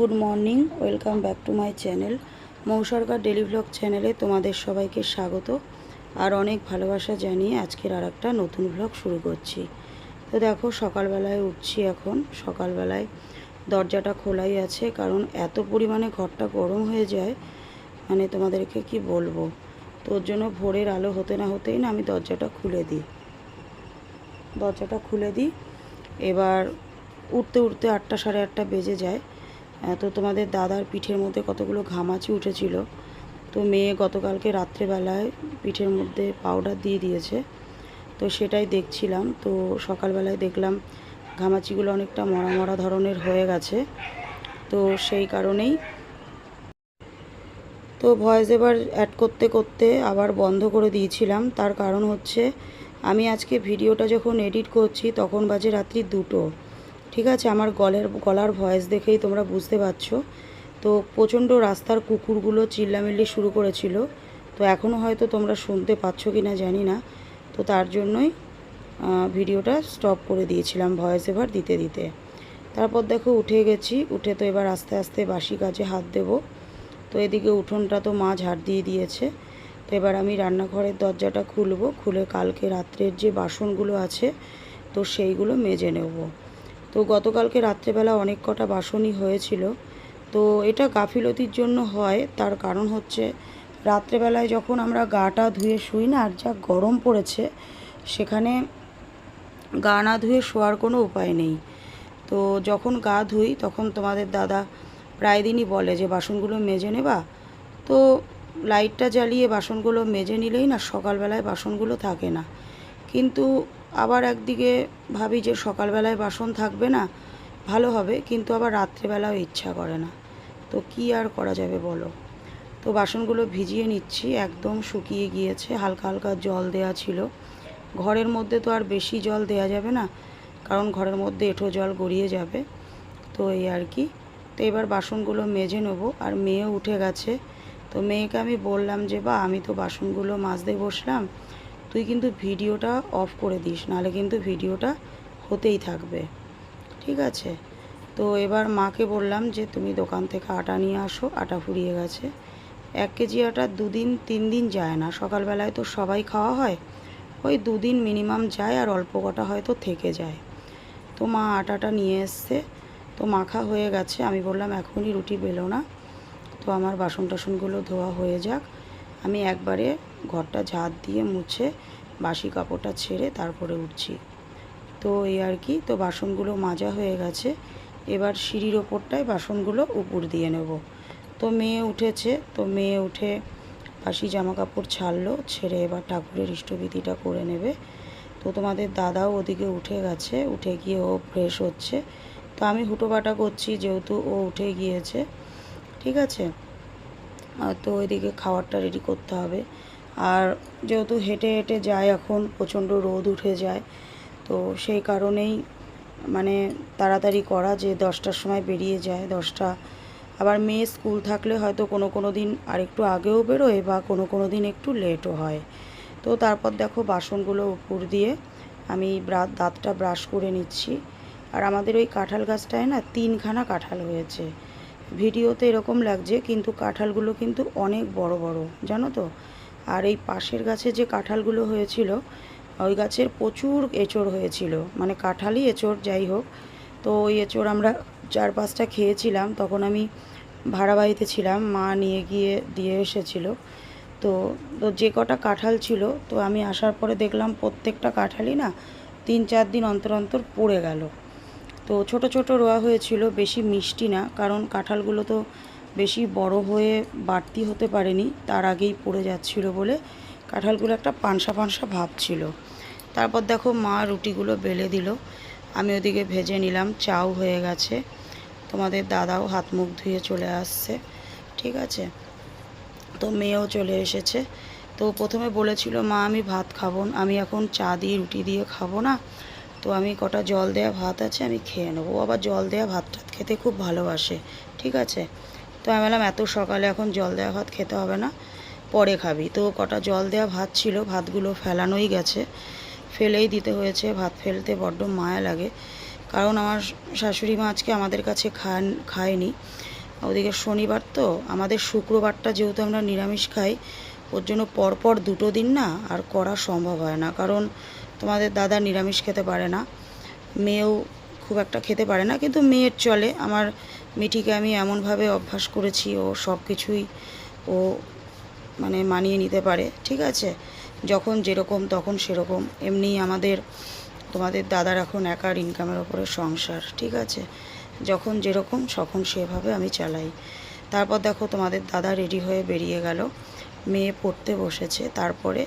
Good morning, welcome back to my channel. মৌসরকার daily vlog চ্যানেলে তোমাদের সবাইকে স্বাগত আর অনেক ভালোবাসা জানিয়ে আজকের আর একটা নতুন ব্লগ শুরু করছি। তো দেখো, সকালবেলায় উঠছি এখন। সকালবেলায় দরজাটা খোলাই আছে কারণ এত পরিমাণে ঘরটা গরম হয়ে যায়। মানে তোমাদেরকে কি বলব? তোর জন্য ভোরের আলো হতে না হতেই না আমি দরজাটা খুলে দিই। দরজাটা খুলে দিই। এবার উঠতে উঠতে আটটা সাড়ে আটটা বেজে যায়। তো তোমাদের দাদার পিঠের মধ্যে কতগুলো ঘামাচি উঠেছিল। তো মেয়ে গতকালকে রাত্রেবেলায় পিঠের মধ্যে পাউডার দিয়ে দিয়েছে। তো সেটাই দেখছিলাম। তো সকালবেলায় দেখলাম ঘামাচিগুলো অনেকটা মরা মরা ধরনের হয়ে গেছে। তো সেই কারণেই তো ভয়েস এবার অ্যাড করতে করতে আবার বন্ধ করে দিয়েছিলাম। তার কারণ হচ্ছে, আমি আজকে ভিডিওটা যখন এডিট করছি, তখন বাজে রাত্রি দুটো। ঠিক আছে, আমার গলের, গলার ভয়েস দেখেই তোমরা বুঝতে পারছ। তো প্রচণ্ড রাস্তার কুকুরগুলো চিল্লামিল্লি শুরু করেছিল। তো এখনও হয়তো তোমরা শুনতে পাচ্ছ কি না জানি না। তো তার জন্যই ভিডিওটা স্টপ করে দিয়েছিলাম ভয়েস এবার দিতে দিতে। তারপর দেখো উঠে গেছি, উঠে তো এবার আস্তে আস্তে বাসি কাজে হাত দেবো। তো এদিকে উঠোনটা তো মা ঝাড় দিয়ে দিয়েছে। তো এবার আমি রান্নাঘরের দরজাটা খুলবো, খুলে কালকে রাত্রের যে বাসনগুলো আছে, তো সেইগুলো মেজে নেব। তো গতকালকে রাত্রেবেলা অনেক কটা বাসনই হয়েছিল। তো এটা গাফিলতির জন্য হয়, তার কারণ হচ্ছে রাত্রেবেলায় যখন আমরা গাটা ধুয়ে শুই না, আর যা গরম পড়েছে, সেখানে গা না ধুয়ে শোয়ার কোনো উপায় নেই। তো যখন গা ধুই, তখন তোমাদের দাদা প্রায় দিনই বলে যে, বাসনগুলো মেজে নেবা? তো লাইটটা জ্বালিয়ে বাসনগুলো মেজে নিলেই না সকালবেলায় বাসনগুলো থাকে না। কিন্তু আবার একদিকে ভাবি যে সকালবেলায় বাসন থাকবে না, ভালো হবে, কিন্তু আবার রাত্রেবেলাও ইচ্ছা করে না। তো কি আর করা যাবে বলো? তো বাসনগুলো ভিজিয়ে নিচ্ছি, একদম শুকিয়ে গিয়েছে, হালকা হালকা জল দেয়া ছিল। ঘরের মধ্যে তো আর বেশি জল দেয়া যাবে না, কারণ ঘরের মধ্যে এঁঠো জল গড়িয়ে যাবে। তো এই আর কি। তো এবার বাসনগুলো মেজে নেব, আর মেয়ে উঠে গেছে। তো মেয়েকে আমি বললাম যে বা আমি তো বাসনগুলো মাজতে বসলাম। তুই কিন্তু ভিডিওটা অফ করে দিস, নাহলে কিন্তু ভিডিওটা হতেই থাকবে। ঠিক আছে? তো এবার মাকে বললাম যে, তুমি দোকান থেকে আটা নিয়ে আসো, আটা ফুরিয়ে গেছে। এক কেজি আটা দুদিন, তিন দিন যায় না। সকালবেলায় তো সবাই খাওয়া হয়। ওই দুদিন মিনিমাম যায় আর অল্প কটা হয়তো থেকে যায়। তো মা আটাটা নিয়ে এসছে। তো মাখা হয়ে গেছে। আমি বললাম, এখনই রুটি বেলো না। তো আমার বাসন টাসনগুলো ধোয়া হয়ে যাক। আমি একবারে ঘরটা ঝাঁট দিয়ে মুছে বাসি কাপড়টা ছেড়ে তারপরে উঠছি। তো এই আর কি, তো বাসনগুলো মাজা হয়ে গেছে। এবার সিঁড়ির ওপরটায় বাসনগুলো উপর দিয়ে নেব। তো মেয়ে উঠেছে, তো মেয়ে উঠে বাসি জামা কাপড় ছাড়লো, ছেড়ে এবার ঠাকুরের ইষ্টবিধিটা করে নেবে। তো তোমাদের দাদাও ওদিকে উঠে গেছে, উঠে গিয়ে ও ফ্রেশ হচ্ছে। তো আমি হুটোপাটা করছি, যেহেতু ও উঠে গিয়েছে। ঠিক আছে? তো ওইদিকে খাবারটা রেডি করতে হবে। আর যেহেতু হেঁটে হেঁটে যায় এখন, প্রচণ্ড রোদ উঠে যায়, তো সেই কারণেই মানে তাড়াতাড়ি করা যে দশটার সময় বেরিয়ে যায়, দশটা। আবার মেয়ে স্কুল থাকলে হয়তো কোনো কোনো দিন আর একটু আগেও বেরোয় বা কোনো কোনো দিন একটু লেটও হয়। তো তারপর দেখো বাসনগুলো উপর দিয়ে আমি দাঁতটা ব্রাশ করে নিচ্ছি। আর আমাদের ওই কাঁঠাল গাছটায় না তিনখানা কাঁঠাল হয়েছে। ভিডিওতে এরকম লাগছে, কিন্তু কাঁঠালগুলো কিন্তু অনেক বড় বড়, জানো তো? আর এই পাশের গাছে যে কাঁঠালগুলো হয়েছিল, ওই গাছের প্রচুর এঁচড় হয়েছিল। মানে কাঁঠালই এঁচড়, যাই হোক। তো ওই এঁচড় আমরা চার পাঁচটা খেয়েছিলাম। তখন আমি ভাড়া বাড়িতে ছিলাম, মা নিয়ে গিয়ে দিয়ে এসেছিল। তো তো যে কটা কাঁঠাল ছিল, তো আমি আসার পরে দেখলাম প্রত্যেকটা কাঁঠালই না তিন চার দিন অন্তর অন্তর পড়ে গেল। তো ছোট ছোট রোয়া হয়েছিল, বেশি মিষ্টি না, কারণ কাঁঠালগুলো তো বেশি বড় হয়ে বাড়তি হতে পারেনি, তার আগেই পড়ে যাচ্ছিল বলে কাঁঠালগুলো একটা পানসা পানসা ভাব ছিল। তারপর দেখো মা রুটিগুলো বেলে দিল। আমি ওদিকে ভেজে নিলাম, চাও হয়ে গেছে। তোমাদের দাদাও হাত মুখ ধুয়ে চলে আসছে, ঠিক আছে? তো মেয়েও চলে এসেছে। তো প্রথমে বলেছিল, মা, আমি ভাত খাব আমি এখন চা দিয়ে, রুটি দিয়ে খাব না। তো আমি কটা জল দেওয়া ভাত আছে, আমি খেয়ে নেব। আবার জল দেওয়া ভাত টাত খেতে খুব ভালোবাসে, ঠিক আছে? তো আমি বললাম, এত সকালে এখন জল দেওয়া ভাত খেতে হবে না, পরে খাবি। তো কটা জল দেওয়া ভাত ছিল, ভাতগুলো ফেলানোই গেছে। ফেলেই দিতে হয়েছে, ভাত ফেলতে বড্ড মায়া লাগে। কারণ আমার শাশুড়ি মা আজকে আমাদের কাছে খান, খায়নি। ওদিকে শনিবার তো, আমাদের শুক্রবারটা যেহেতু আমরা নিরামিষ খাই, ওর জন্য পরপর দুটো দিন না আর করা সম্ভব হয় না। কারণ তোমাদের দাদা নিরামিষ খেতে পারে না, মেয়েও খুব একটা খেতে পারে না, কিন্তু মেয়ের চলে। আমার মিঠিকে আমি এমনভাবে অভ্যাস করেছি, ও সব কিছুই ও মানে মানিয়ে নিতে পারে, ঠিক আছে? যখন যেরকম তখন সেরকম। এমনি আমাদের, তোমাদের দাদার এখন একার ইনকামের ওপরে সংসার, ঠিক আছে? যখন যেরকম, তখন সেভাবে আমি চালাই। তারপর দেখো, তোমাদের দাদা রেডি হয়ে বেরিয়ে গেল। মেয়ে পড়তে বসেছে। তারপরে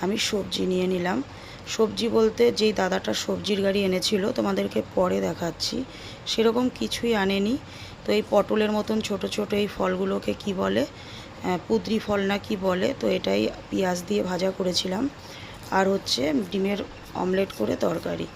আমি সবজি নিয়ে নিলাম। সবজি বলতে যেই দাদাটা সবজির গাড়ি এনেছিল, তোমাদেরকে পরে দেখাচ্ছি। সেরকম কিছুই আনেনি। তো এই পটলের মতন ছোট ছোট এই ফলগুলোকে কি বলে পুদ্রি ফল না কি বলে, তো এটাই পেঁয়াজ দিয়ে ভাজা করেছিলাম। আর হচ্ছে ডিমের অমলেট করে তরকারি।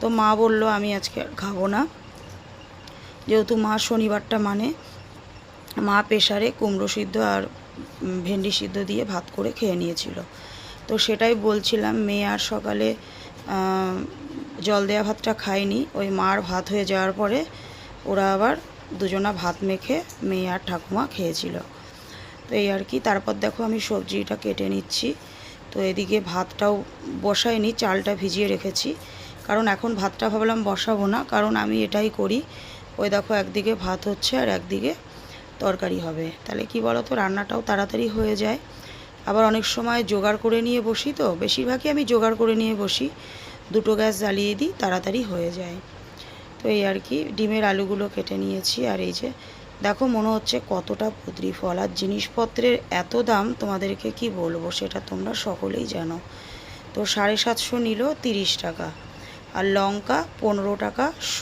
তো মা বলল, আমি আজকে খাব না। যেহেতু মা শনিবারটা মানে মা প্রেশারে কুমড়ো সিদ্ধ আর ভেন্ডি সিদ্ধ দিয়ে ভাত করে খেয়ে নিয়েছিল। তো সেটাই বলছিলাম, মেয়ে আর সকালে জল দেওয়া ভাতটা খায়নি। ওই মার ভাত হয়ে যাওয়ার পরে ওরা আবার দুজনা ভাত মেখে মেয়ে আর ঠাকুমা খেয়েছিল। তো এই আর কি, তারপর দেখো আমি সবজিটা কেটে নিচ্ছি। তো এদিকে ভাতটাও বসাইনি, চালটা ভিজিয়ে রেখেছি। কারণ এখন ভাতটা ভাবলাম বসাবো না, কারণ আমি এটাই করি। ওই দেখো একদিকে ভাত হচ্ছে আর একদিকে তরকারি হবে। তাহলে কি বলো তো রান্নাটাও তাড়াতাড়ি হয়ে যায়। আবার অনেক সময় জোগাড় করে নিয়ে বসি তো, বেশিরভাগই আমি জোগাড় করে নিয়ে বসি। দুটো গ্যাস জ্বালিয়ে দিই, তাড়াতাড়ি হয়ে যায়। তো এই আর কি, ডিমের আলুগুলো কেটে নিয়েছি আর এই যে, দেখো মনে হচ্ছে কতটা পুদ্রি ফল। আর জিনিসপত্রের এত দাম তোমাদেরকে কি বলব, সেটা তোমরা সকলেই জানো। তো সাড়ে সাতশো নিল তিরিশ টাকা, আর লঙ্কা পনেরো টাকা শ।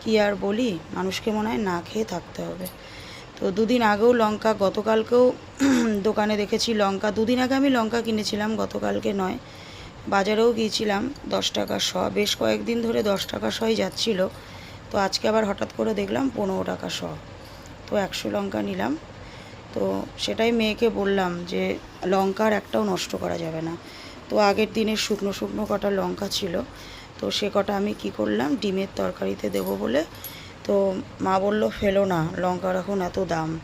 কি আর বলি, মানুষকে মনে হয় না খেয়ে থাকতে হবে। তো দুদিন আগেও লঙ্কা, গতকালকেও দোকানে দেখেছি লঙ্কা। দুদিন আগে আমি লঙ্কা কিনেছিলাম, গতকালকে নয়। বাজারেও গিয়েছিলাম, দশ টাকা শ, বেশ কয়েকদিন ধরে দশ টাকা শই যাচ্ছিল। তো আজকে আবার হঠাৎ করে দেখলাম পনেরো টাকা শ। তো একশো লঙ্কা নিলাম। তো সেটাই মেয়েকে বললাম যে, লঙ্কার একটাও নষ্ট করা যাবে না। তো আগের দিনের শুকনো শুকনো কটা লঙ্কা ছিল, তো সে কটা আমি কি করলাম, ডিমের তরকারিতে দেবো বলে। তো মা বলল, ফেলো না, লঙ্কার এখন এত দাম।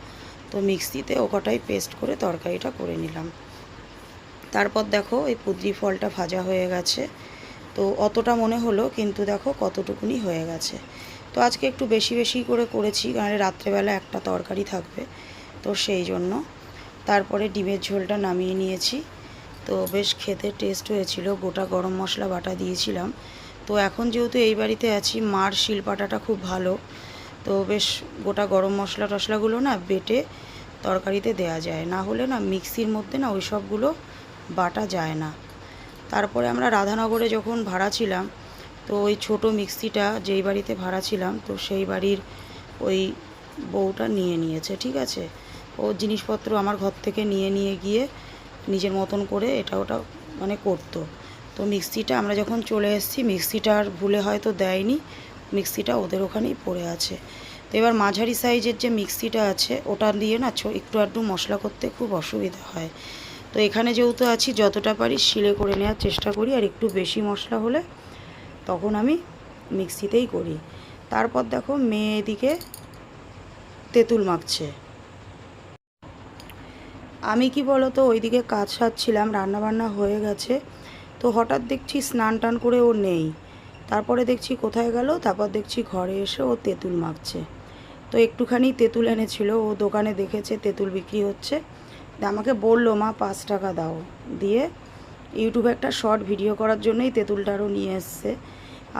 তো মিক্সিতে ও কটাই পেস্ট করে তরকারিটা করে নিলাম। তারপর দেখো এই পুদ্রি ফলটা ভাজা হয়ে গেছে। তো অতটা মনে হলো, কিন্তু দেখো কতটুকুনি হয়ে গেছে। তো আজকে একটু বেশি বেশি করে করেছি, কারণ রাত্রেবেলা একটা তরকারি থাকবে, তো সেই জন্য। তারপরে ডিমের ঝোলটা নামিয়ে নিয়েছি। তো বেশ খেতে টেস্ট হয়েছিল, গোটা গরম মশলা বাটা দিয়েছিলাম। তো এখন যেহেতু এই বাড়িতে আছি, মার শিলপাটাটা খুব ভালো। তো বেশ গোটা গরম মশলা টশলাগুলো না বেটে তরকারিতে দেয়া যায়। না হলে না মিক্সির মধ্যে না ওই সবগুলো বাটা যায় না। তারপরে আমরা রাধানগরে যখন ভাড়া ছিলাম, তো ওই ছোট মিক্সিটা যেই বাড়িতে ভাড়া ছিলাম, তো সেই বাড়ির ওই বউটা নিয়ে নিয়েছে, ঠিক আছে? ও জিনিসপত্র আমার ঘর থেকে নিয়ে নিয়ে গিয়ে নিজের মতন করে এটা ওটা মানে করতো। তো মিক্সিটা আমরা যখন চলে এসেছি, মিক্সিটা আর ভুলে হয়তো দেয়নি, মিক্সিটা ওদের ওখানেই পড়ে আছে। তো এবার মাঝারি সাইজের যে মিক্সিটা আছে, ওটা দিয়ে না একটু আধটু মশলা করতে খুব অসুবিধা হয়। তো এখানে যেহেতু আছি, যতটা পারি শিলে করে নেওয়ার চেষ্টা করি, আর একটু বেশি মশলা হলে তখন আমি মিক্সিতেই করি। তারপর দেখো মেয়ে এদিকে তেঁতুল মাখছে। আমি কি বলো তো ওইদিকে কাজ সারছিলাম, রান্নাবান্না হয়ে গেছে। তো হঠাৎ দেখছি স্নান টান করে ও নেই। তারপরে দেখছি কোথায় গেল, তারপর দেখছি ঘরে এসে ও তেঁতুল মাখছে। তো একটুখানি তেঁতুল এনেছিল, ও দোকানে দেখেছে তেঁতুল বিক্রি হচ্ছে। আমাকে বলল, মা, পাঁচ টাকা দাও। দিয়ে ইউটিউবে একটা শর্ট ভিডিও করার জন্যই তেঁতুলটারও নিয়ে এসছে।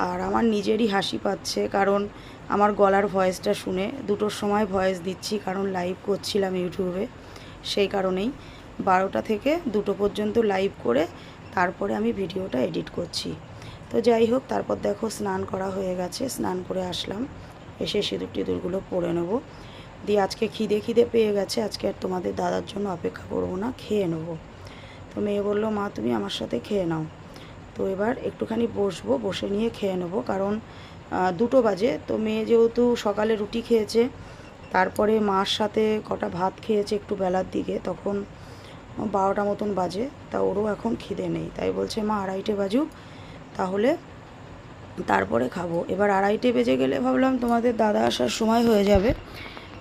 আর আমার নিজেরই হাসি পাচ্ছে, কারণ আমার গলার ভয়েসটা শুনে দুটোর সময় ভয়েস দিচ্ছি, কারণ লাইভ করছিলাম ইউটিউবে সেই কারণেই। বারোটা থেকে দুটো পর্যন্ত লাইভ করে তারপরে আমি ভিডিওটা এডিট করছি। তো যাই হোক, তারপর দেখো স্নান করা হয়ে গেছে, স্নান করে আসলাম। এসে সিঁদুর টিঁদুরগুলো পরে নেব। দিয়ে আজকে খিদে খিদে পেয়ে গেছে, আজকে আর তোমাদের দাদার জন্য অপেক্ষা করব না, খেয়ে নেব। তো মেয়ে বলল, মা, তুমি আমার সাথে খেয়ে নাও। তো এবার একটুখানি বসবো, বসে নিয়ে খেয়ে নেব, কারণ দুটো বাজে। তো মেয়ে যেহেতু সকালে রুটি খেয়েছে, তারপরে মার সাথে কটা ভাত খেয়েছে একটু বেলার দিকে, তখন বারোটা মতন বাজে, তা ওরও এখন খিদে নেই। তাই বলছে, মা, আড়াইটে বাজুক, তাহলে তারপরে খাব। এবার আড়াইটে বেজে গেলে ভাবলাম তোমাদের দাদা আসার সময় হয়ে যাবে।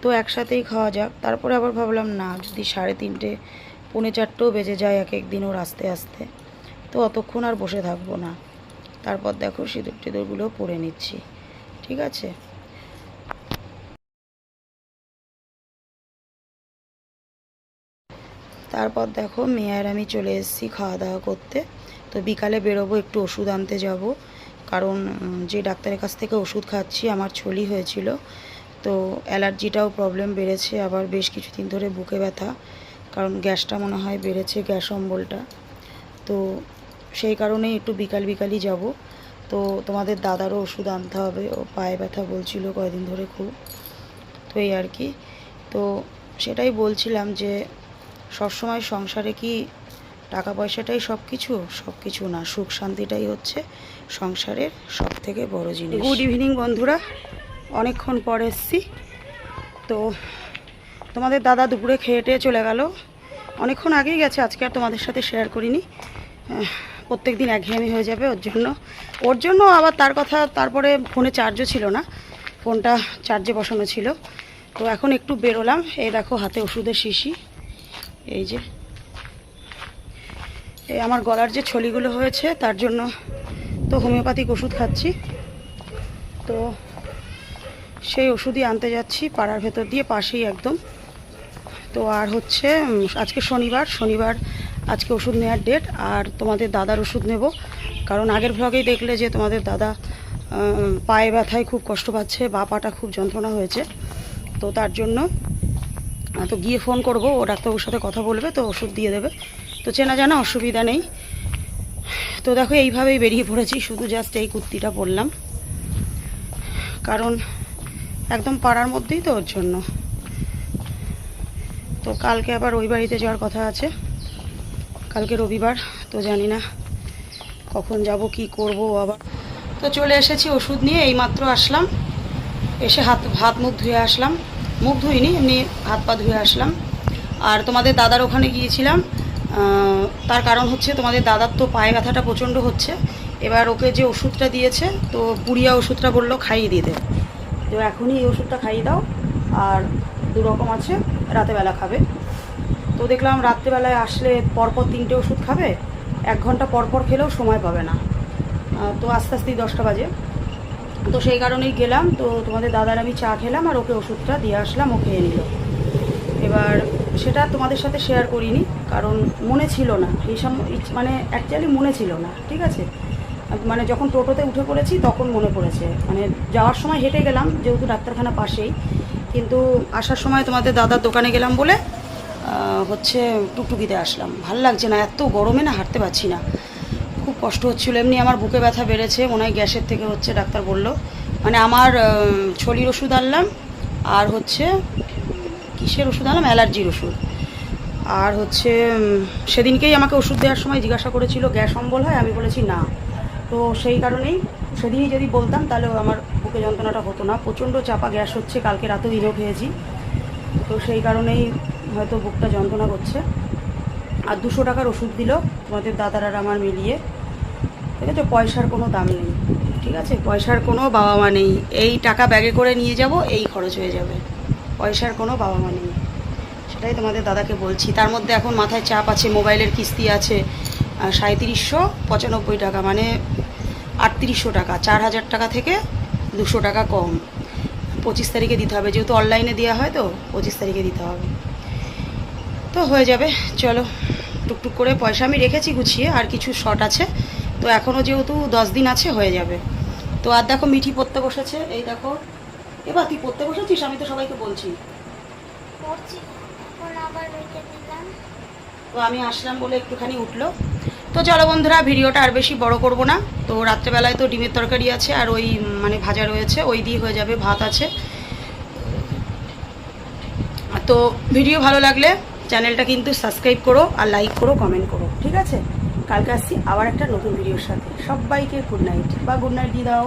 তো একসাথেই খাওয়া যাক। তারপরে আবার ভাবলাম, না, যদি সাড়ে তিনটে, পৌনে চারটেও বেজে যায় এক এক দিন ওর আস্তে আস্তে, তো অতক্ষণ আর বসে থাকব না। তারপর দেখো সিঁদুর টিঁদুরগুলো পরে নিচ্ছি। ঠিক আছে? তারপর দেখো মেয়ার আমি চলে এসেছি খাওয়া দাওয়া করতে। তো বিকালে বেরোবো, একটু ওষুধ আনতে যাব। কারণ যে ডাক্তারের কাছ থেকে ওষুধ খাচ্ছি, আমার ছলি হয়েছিল। তো অ্যালার্জিটাও প্রবলেম বেড়েছে, আবার বেশ কিছুদিন ধরে বুকে ব্যথা, কারণ গ্যাসটা মনে হয় বেড়েছে গ্যাস অম্বলটা। তো সেই কারণেই একটু বিকাল বিকালই যাব। তো তোমাদের দাদারও ওষুধ আনতে হবে, ও পায়ে ব্যথা বলছিল কয়দিন ধরে খুব। তো এই আর কি। তো সেটাই বলছিলাম যে সবসময় সংসারে কি টাকা পয়সাটাই সব কিছু সব কিছু না, সুখ শান্তিটাই হচ্ছে সংসারের সব থেকে বড় জিনিস। গুড ইভিনিং বন্ধুরা। অনেকক্ষণ পর এসছি। তো তোমাদের দাদা দুপুরে খেয়ে টেয়ে চলে গেল। অনেকক্ষণ আগেই গেছে, আজকে আর তোমাদের সাথে শেয়ার করিনি। প্রত্যেক দিন একঘেয়েমি হয়ে যাবে ওর জন্য। ওর জন্য আবার তার কথা, তারপরে ফোনে চার্জও ছিল না। ফোনটা চার্জে বসানো ছিল। তো এখন একটু বেরোলাম। এই দেখো হাতে ওষুধের শিশি। এই যে। এই আমার গলার যে ছলিগুলো হয়েছে, তার জন্য তো হোমিওপ্যাথিক ওষুধ খাচ্ছি। তো সেই ওষুধই আনতে যাচ্ছি, পাড়ার ভেতর দিয়ে পাশেই একদম। তো আর হচ্ছে আজকে শনিবার শনিবার আজকে ওষুধ নেওয়ার ডেট আর তোমাদের দাদার ওষুধ নেব। কারণ আগের ভ্লগেই দেখলে যে তোমাদের দাদা পায়ে ব্যথায় খুব কষ্ট পাচ্ছে, বা পাটা খুব যন্ত্রণা হয়েছে। তো তার জন্য তো গিয়ে ফোন করব, ও ডাক্তারবাবুর সাথে কথা বলবে, তো ওষুধ দিয়ে দেবে। তো চেনা জানা অসুবিধা নেই। তো দেখো, এইভাবেই বেরিয়ে পড়েছি, শুধু জাস্ট এই কুর্তিটা পরলাম। কারণ একদম পাড়ার মধ্যেই তো ওর জন্য। তো কালকে আবার ওই বাড়িতে যাওয়ার কথা আছে। কালকে রবিবার, তো জানি না কখন যাব, কি করব আবার তো চলে এসেছি ওষুধ নিয়ে, এইমাত্র আসলাম। এসে হাত হাত মুখ ধুয়ে আসলাম। মুখ ধুইনি, এমনি হাত পা ধুয়ে আসলাম। আর তোমাদের দাদার ওখানে গিয়েছিলাম। তার কারণ হচ্ছে তোমাদের দাদার তো পায়ে ব্যথাটা প্রচণ্ড হচ্ছে। এবার ওকে যে ওষুধটা দিয়েছে, তো পুড়িয়া ওষুধটা বলল, খাইয়ে দিতে তো এখনই এই ওষুধটা খাইয়ে দাও। আর দু রকম আছে, রাতেবেলা খাবে। তো দেখলাম রাত্রেবেলায় আসলে পরপর তিনটে ওষুধ খাবে। এক ঘণ্টা পরপর খেলেও সময় পাবে না। তো আস্তে আস্তেই দশটা বাজে। তো সেই কারণেই গেলাম। তো তোমাদের দাদার আমি চা খেলাম আর ওকে ওষুধটা দিয়ে আসলাম, ও খেয়ে নিল। এবার সেটা তোমাদের সাথে শেয়ার করিনি, কারণ মনে ছিল না। এই ইচ- মানে অ্যাকচুয়ালি মনে ছিল না, ঠিক আছে? মানে যখন টোটোতে উঠে পড়েছি তখন মনে পড়েছে। মানে যাওয়ার সময় হেঁটে গেলাম, যেহেতু ডাক্তারখানা পাশেই। কিন্তু আসার সময় তোমাদের দাদার দোকানে গেলাম বলে হচ্ছে টুকটুকিতে আসলাম। ভালো লাগছে না, এত গরমে না হাঁটতে পারছি না। খুব কষ্ট হচ্ছিল, এমনি আমার বুকে ব্যথা বেড়েছে, মনে হয় গ্যাসের থেকে হচ্ছে ডাক্তার বলল। মানে আমার ছলির ওষুধ আনলাম, আর হচ্ছে, কিসের ওষুধ আনলাম? অ্যালার্জির ওষুধ। আর হচ্ছে সেদিনকেই আমাকে ওষুধ দেওয়ার সময় জিজ্ঞাসা করেছিল, গ্যাস অম্বল হয়? আমি বলেছি, না। তো সেই কারণেই সেদিনই যদি বলতাম, তাহলে আমার বুকে যন্ত্রণাটা হতো না। প্রচণ্ড চাপা গ্যাস হচ্ছে, কালকে রাতেও ইনো খেয়েছি। তো সেই কারণেই হয়তো বুকটা যন্ত্রণা করছে। আর দুশো টাকার ওষুধ দিল তোমাদের দাদারা আমার মিলিয়ে। ঠিক আছে, পয়সার কোনো দাম নেই। ঠিক আছে, পয়সার কোনো বাবা মা নেই। এই টাকা ব্যাগে করে নিয়ে যাব, এই খরচ হয়ে যাবে। পয়সার কোনো বাবা মা নেই। সেটাই তোমাদের দাদাকে বলছি। তার মধ্যে এখন মাথায় চাপ আছে, মোবাইলের কিস্তি আছে সাঁত্রিশশো পঁচানব্বই টাকা। মানে আটত্রিশশো টাকা চার হাজার টাকা থেকে দুশো টাকা কম। পঁচিশ তারিখে দিতে হবে যেহেতু অনলাইনে দেওয়া হয় তো পঁচিশ তারিখে দিতে হবে। তো হয়ে যাবে চলো টুকটুক করে পয়সা আমি রেখেছি গুছিয়ে আর কিছু শর্ট আছে। তো এখনও যেহেতু দশ দিন আছে হয়ে যাবে। তো আর দেখো মিঠি পড়তে বসেছে এই দেখো। এবার তুই পড়তে বসেছিস? আমি তো সবাইকে বলছি। তো আমি আসলাম বলে একটুখানি উঠল। তো চলো বন্ধুরা, ভিডিওটা আর বেশি বড় করব না। তো রাত্রেবেলায় তো ডিমের তরকারি আছে আর ওই মানে ভাজা রয়েছে, ওই দিয়ে হয়ে যাবে ভাত আছে। তো ভিডিও ভালো লাগলে চ্যানেলটা কিন্তু সাবস্ক্রাইব করো আর লাইক করো, কমেন্ট করো, ঠিক আছে? কালকে আসছি আবার একটা নতুন ভিডিওর সাথে। সবাইকে গুড নাইট বা গুড নাইট দিয়ে দাও।